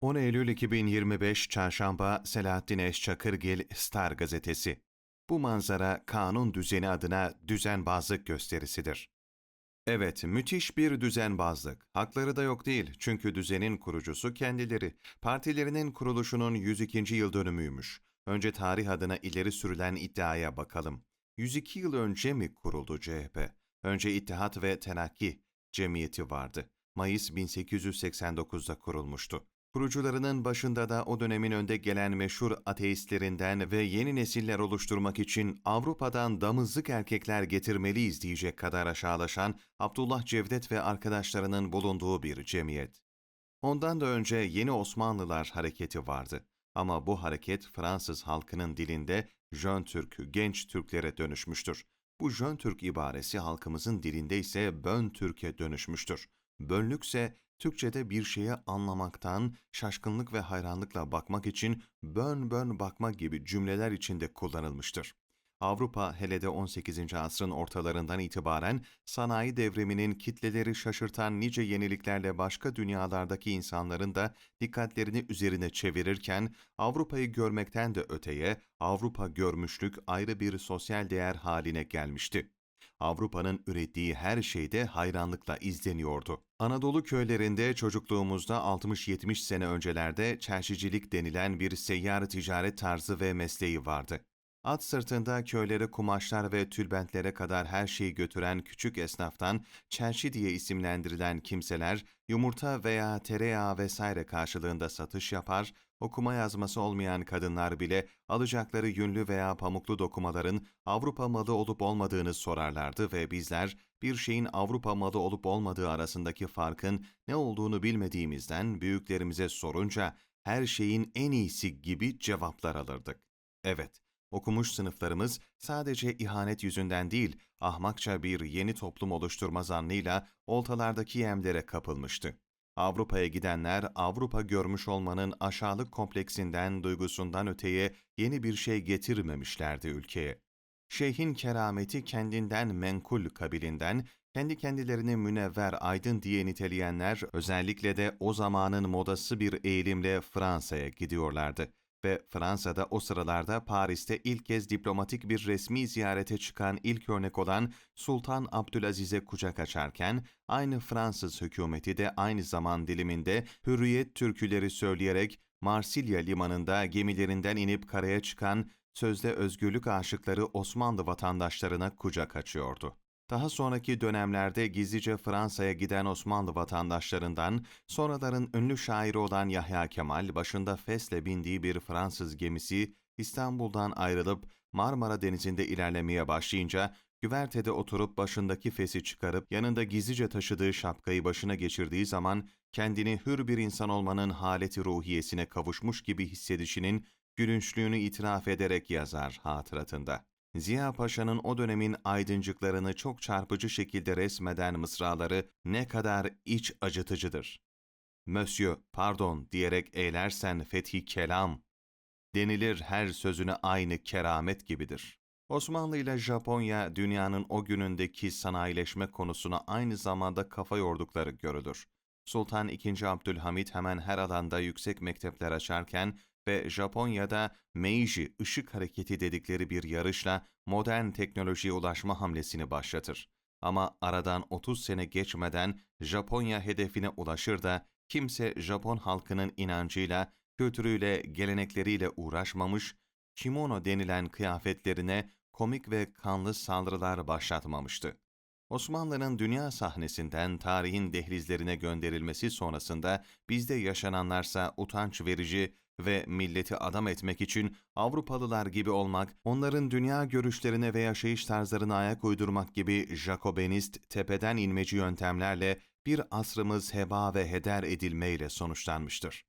10 Eylül 2025 Çarşamba Selahattin Eşçakırgil Star Gazetesi. Bu manzara kanun düzeni adına düzenbazlık gösterisidir. Evet, müthiş bir düzenbazlık. Hakları da yok değil çünkü düzenin kurucusu kendileri. Partilerinin kuruluşunun 102. yıl dönümüymüş. Önce tarih adına ileri sürülen iddiaya bakalım. 102 yıl önce mi kuruldu CHP? Önce İttihat ve Terakki Cemiyeti vardı. Mayıs 1889'da kurulmuştu. Kurucularının başında da o dönemin önde gelen meşhur ateistlerinden ve yeni nesiller oluşturmak için Avrupa'dan damızlık erkekler getirmeliyiz diyecek kadar aşağılaşan Abdullah Cevdet ve arkadaşlarının bulunduğu bir cemiyet. Ondan da önce Yeni Osmanlılar hareketi vardı. Ama bu hareket Fransız halkının dilinde Jön Türk, genç Türklere dönüşmüştür. Bu Jön Türk ibaresi halkımızın dilinde ise Bön Türk'e dönüşmüştür. Bönlükse Türkçe'de bir şeye anlamaktan, şaşkınlık ve hayranlıkla bakmak için bön bön bakma gibi cümleler içinde kullanılmıştır. Avrupa hele de 18. asrın ortalarından itibaren sanayi devriminin kitleleri şaşırtan nice yeniliklerle başka dünyalardaki insanların da dikkatlerini üzerine çevirirken Avrupa'yı görmekten de öteye Avrupa görmüşlük ayrı bir sosyal değer haline gelmişti. Avrupa'nın ürettiği her şeyde hayranlıkla izleniyordu. Anadolu köylerinde çocukluğumuzda 60-70 sene öncelerde çerşicilik denilen bir seyyar ticaret tarzı ve mesleği vardı. At sırtında köylere kumaşlar ve tülbentlere kadar her şeyi götüren küçük esnaftan çerçi diye isimlendirilen kimseler yumurta veya tereyağı vesaire karşılığında satış yapar, okuma yazması olmayan kadınlar bile alacakları yünlü veya pamuklu dokumaların Avrupa malı olup olmadığını sorarlardı ve bizler bir şeyin Avrupa malı olup olmadığı arasındaki farkın ne olduğunu bilmediğimizden büyüklerimize sorunca her şeyin en iyisi gibi cevaplar alırdık. Evet, Okumuş sınıflarımız sadece ihanet yüzünden değil, ahmakça bir yeni toplum oluşturma zannıyla oltalardaki yemlere kapılmıştı. Avrupa'ya gidenler Avrupa görmüş olmanın aşağılık kompleksinden, duygusundan öteye yeni bir şey getirmemişlerdi ülkeye. Şeyhin kerameti kendinden menkul kabilinden, kendi kendilerini münevver aydın diye niteleyenler özellikle de o zamanın modası bir eğilimle Fransa'ya gidiyorlardı ve Fransa'da o sıralarda Paris'te ilk kez diplomatik bir resmi ziyarete çıkan ilk örnek olan Sultan Abdülaziz'e kucak açarken, aynı Fransız hükümeti de aynı zaman diliminde hürriyet türküleri söyleyerek Marsilya limanında gemilerinden inip karaya çıkan sözde özgürlük aşıkları Osmanlı vatandaşlarına kucak açıyordu. Daha sonraki dönemlerde gizlice Fransa'ya giden Osmanlı vatandaşlarından, sonraların ünlü şairi olan Yahya Kemal, başında fesle bindiği bir Fransız gemisi İstanbul'dan ayrılıp Marmara Denizi'nde ilerlemeye başlayınca, güvertede oturup başındaki fesi çıkarıp yanında gizlice taşıdığı şapkayı başına geçirdiği zaman kendini hür bir insan olmanın haleti ruhiyesine kavuşmuş gibi hissedişinin gülünçlüğünü itiraf ederek yazar hatıratında. Ziya Paşa'nın o dönemin aydıncıklarını çok çarpıcı şekilde resmeden mısraları ne kadar iç acıtıcıdır. Monsieur, pardon diyerek eylersen fethi kelam, denilir her sözüne aynı keramet gibidir. Osmanlı ile Japonya dünyanın o günündeki sanayileşme konusuna aynı zamanda kafa yordukları görülür. Sultan II. Abdülhamit hemen her alanda yüksek mektepler açarken ve Japonya'da Meiji ışık hareketi dedikleri bir yarışla modern teknolojiye ulaşma hamlesini başlatır. Ama aradan 30 sene geçmeden Japonya hedefine ulaşır da kimse Japon halkının inancıyla, kültürüyle, gelenekleriyle uğraşmamış, kimono denilen kıyafetlerine komik ve kanlı saldırılar başlatmamıştı. Osmanlı'nın dünya sahnesinden tarihin dehlizlerine gönderilmesi sonrasında bizde yaşananlarsa utanç verici ve milleti adam etmek için Avrupalılar gibi olmak, onların dünya görüşlerine ve yaşayış tarzlarına ayak uydurmak gibi Jacobenist, tepeden inmeci yöntemlerle bir asrımız heba ve heder edilmeyle sonuçlanmıştır.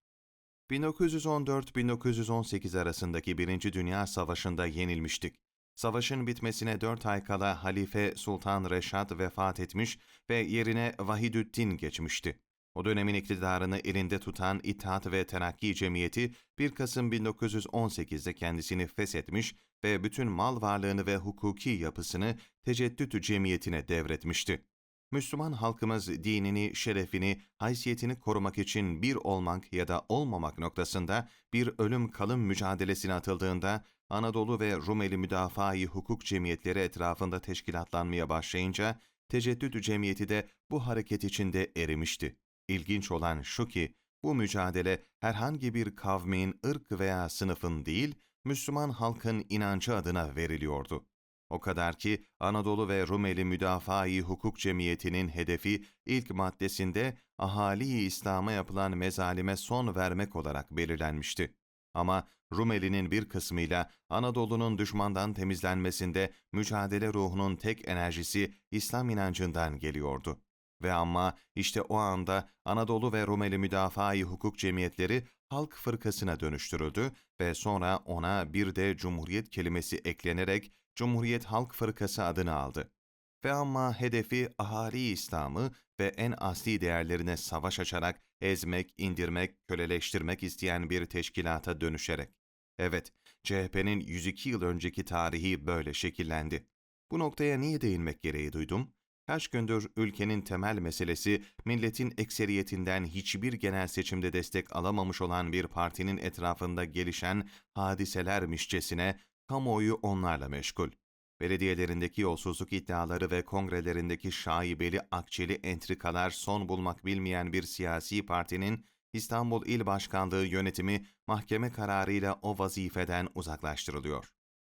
1914-1918 arasındaki Birinci Dünya Savaşı'nda yenilmiştik. Savaşın bitmesine dört ay kala Halife Sultan Reşad vefat etmiş ve yerine Vahidüddin geçmişti. O dönemin iktidarını elinde tutan İttihat ve Terakki Cemiyeti 1 Kasım 1918'de kendisini feshetmiş ve bütün mal varlığını ve hukuki yapısını Teceddüt Cemiyeti'ne devretmişti. Müslüman halkımız dinini, şerefini, haysiyetini korumak için bir olmak ya da olmamak noktasında bir ölüm kalım mücadelesine atıldığında Anadolu ve Rumeli Müdafaa-i Hukuk Cemiyetleri etrafında teşkilatlanmaya başlayınca Teceddüd Cemiyeti de bu hareket içinde erimişti. İlginç olan şu ki bu mücadele herhangi bir kavmin, ırk veya sınıfın değil, Müslüman halkın inancı adına veriliyordu. O kadar ki Anadolu ve Rumeli Müdafaa-i Hukuk Cemiyeti'nin hedefi ilk maddesinde ahali İslam'a yapılan mezalime son vermek olarak belirlenmişti. Ama Rumeli'nin bir kısmıyla Anadolu'nun düşmandan temizlenmesinde mücadele ruhunun tek enerjisi İslam inancından geliyordu. Ve ama işte o anda Anadolu ve Rumeli Müdafaa-i Hukuk Cemiyetleri halk fırkasına dönüştürüldü ve sonra ona bir de Cumhuriyet kelimesi eklenerek Cumhuriyet Halk Fırkası adını aldı. Ve ama hedefi ahali İslam'ı ve en asli değerlerine savaş açarak ezmek, indirmek, köleleştirmek isteyen bir teşkilata dönüşerek. Evet, CHP'nin 102 yıl önceki tarihi böyle şekillendi. Bu noktaya niye değinmek gereği duydum? Kaç gündür ülkenin temel meselesi milletin ekseriyetinden hiçbir genel seçimde destek alamamış olan bir partinin etrafında gelişen hadiselermişçesine kamuoyu onlarla meşgul. Belediyelerindeki yolsuzluk iddiaları ve kongrelerindeki şaibeli akçeli entrikalar son bulmak bilmeyen bir siyasi partinin İstanbul İl Başkanlığı yönetimi mahkeme kararıyla o vazifeden uzaklaştırılıyor.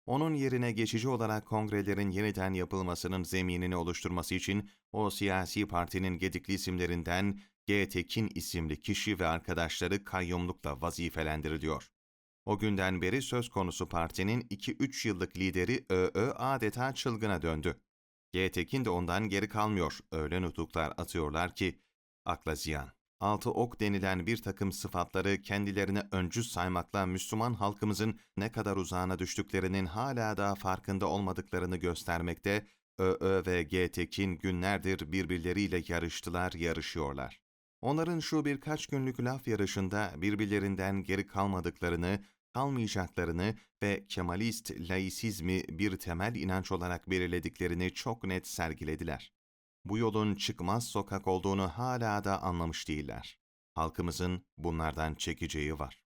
Onun yerine geçici olarak kongrelerin yeniden yapılmasının zeminini oluşturması için o siyasi partinin gedikli isimlerinden G. Tekin isimli kişi ve arkadaşları kayyumlukla vazifelendiriliyor. O günden beri söz konusu partinin 2-3 yıllık lideri ÖÖ adeta çılgına döndü. G. Tekin de ondan geri kalmıyor. Öyle nutuklar atıyorlar ki akla ziyan. Altı ok denilen bir takım sıfatları kendilerine öncü saymakla Müslüman halkımızın ne kadar uzağına düştüklerinin hala daha farkında olmadıklarını göstermekte, ÖÖ ve G. Tekin günlerdir birbirleriyle yarıştılar, yarışıyorlar. Onların şu birkaç günlük laf yarışında birbirlerinden geri kalmadıklarını, kalmayacaklarını ve Kemalist laisizmi bir temel inanç olarak belirlediklerini çok net sergilediler. Bu yolun çıkmaz sokak olduğunu hala da anlamış değiller. Halkımızın bunlardan çekeceği var.